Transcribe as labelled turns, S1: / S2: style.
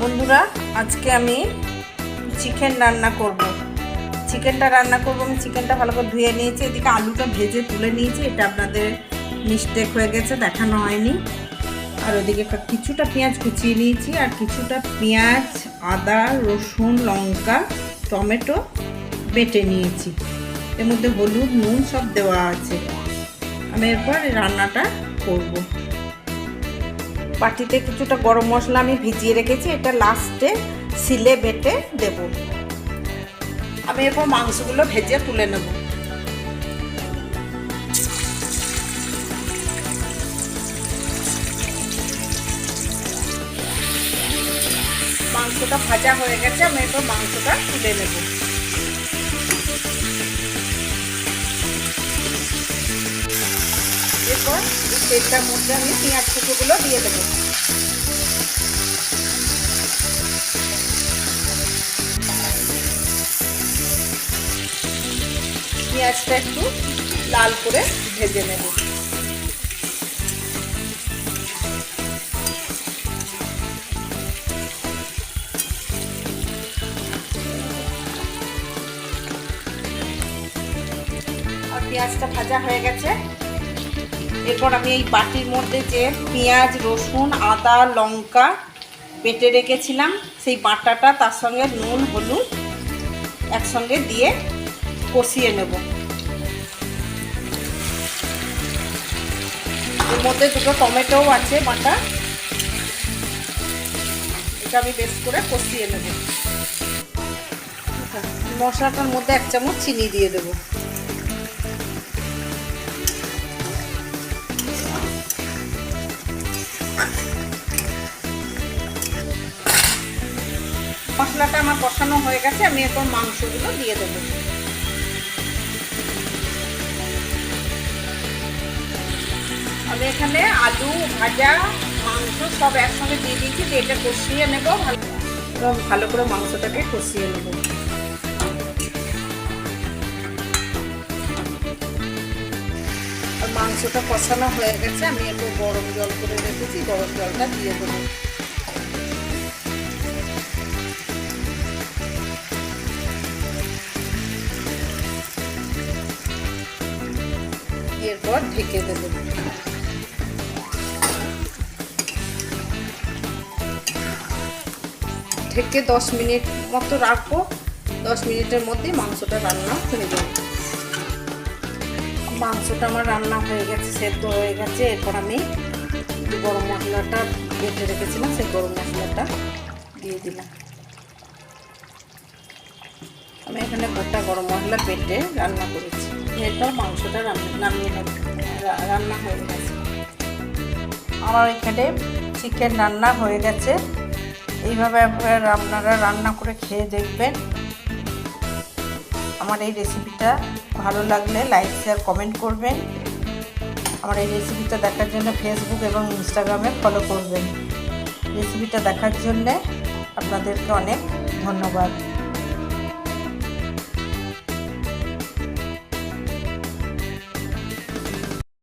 S1: বন্ধুরা, আজকে আমি চিকেন রান্না করব। চিকেনটা রান্না করব, আমি চিকেনটা ভালো করে ধুয়ে নিয়েছি। এদিকে আলুটা ভেজে তুলে নিয়েছি, এটা আপনাদের মিস্টেক হয়ে গেছে, দেখানো হয়নি। আর ওদিকে কিছুটা পেঁয়াজ কুচিয়ে নিয়েছি, আর কিছুটা পেঁয়াজ, আদা, রসুন, লঙ্কা, টমেটো বেটে নিয়েছি। এর মধ্যে হলুদ, নুন সব দেওয়া আছে। আমি এরপর রান্নাটা করব। বাটিতে কিছুটা গরম মশলা আমি ভিজিয়ে রেখেছি, এটা লাস্টে সিলে বেটে দেব। আমি এরপর মাংসগুলো ভেজে তুলে নেব। মাংসটা ভাজা হয়ে গেছে, আমি এরপর মাংসটা তুলে নেব। এরপর মধ্যে আমি পেঁয়াজ কুচোগুলো দিয়ে দেবো। পেঁয়াজটা একটু লাল করে ভেজে নেব। পেঁয়াজটা ভাজা হয়ে গেছে। এরপর আমি এই বাটির মধ্যে যে পেঁয়াজ, রসুন, আদা, লঙ্কা বেটে রেখেছিলাম, সেই বাটাটা তার সঙ্গে নুন, হলুদ একসঙ্গে দিয়ে কষিয়ে নেব। এর মধ্যে দুটো টমেটোও আছে, বাটা। এটা আমি বেশ করে কষিয়ে নেব। মশলাটার মধ্যে এক চামচ চিনি দিয়ে দেবো। মশলাটা আমার কষানো হয়ে গেছে, আমি এরপর মাংসগুলো দিয়ে দেবো। আমি এখানে আলু, ভাজা, মাংস সব একসঙ্গে দিয়ে দিয়েছি, দিয়ে এটা কষিয়ে নেব, ভালো ভালো করে মাংসটাকে কষিয়ে নেব। মাংসটা কষানো হয়ে গেছে, আমি একটু গরম জল করে রেখেছি, গরম জলটা দিয়ে দেবো। এরপর ঢেকে দেব। ঢেকে দশ মিনিট মতো রাখব। দশ মিনিটের মধ্যে মাংসটা রান্না হয়ে যাবে। মাংসটা আমার রান্না হয়ে গেছে, সেদ্ধ হয়ে গেছে। এরপর আমি গরম মশলাটা বেটে রেখেছিলাম, সেই গরম মশলাটা দিয়ে দিলাম। আমি এখানে গোটা গরম মশলা বেটে রান্না করেছি। এরপর মাংসটা নামিয়ে নেব। রান্না হয়ে গেছে। আমার এখানে চিকেন রান্না হয়ে গেছে। এইভাবে আপনারা রান্না করে খেয়ে দেখবেন। আমার এই রেসিপিটা ভালো লাগলে লাইক শেয়ার কমেন্ট করবেন। আমার এই রেসিপিটা দেখার জন্য ফেসবুক এবং ইনস্টাগ্রামে ফলো করবেন। রেসিপিটা দেখার জন্যে আপনাদেরকে অনেক ধন্যবাদ।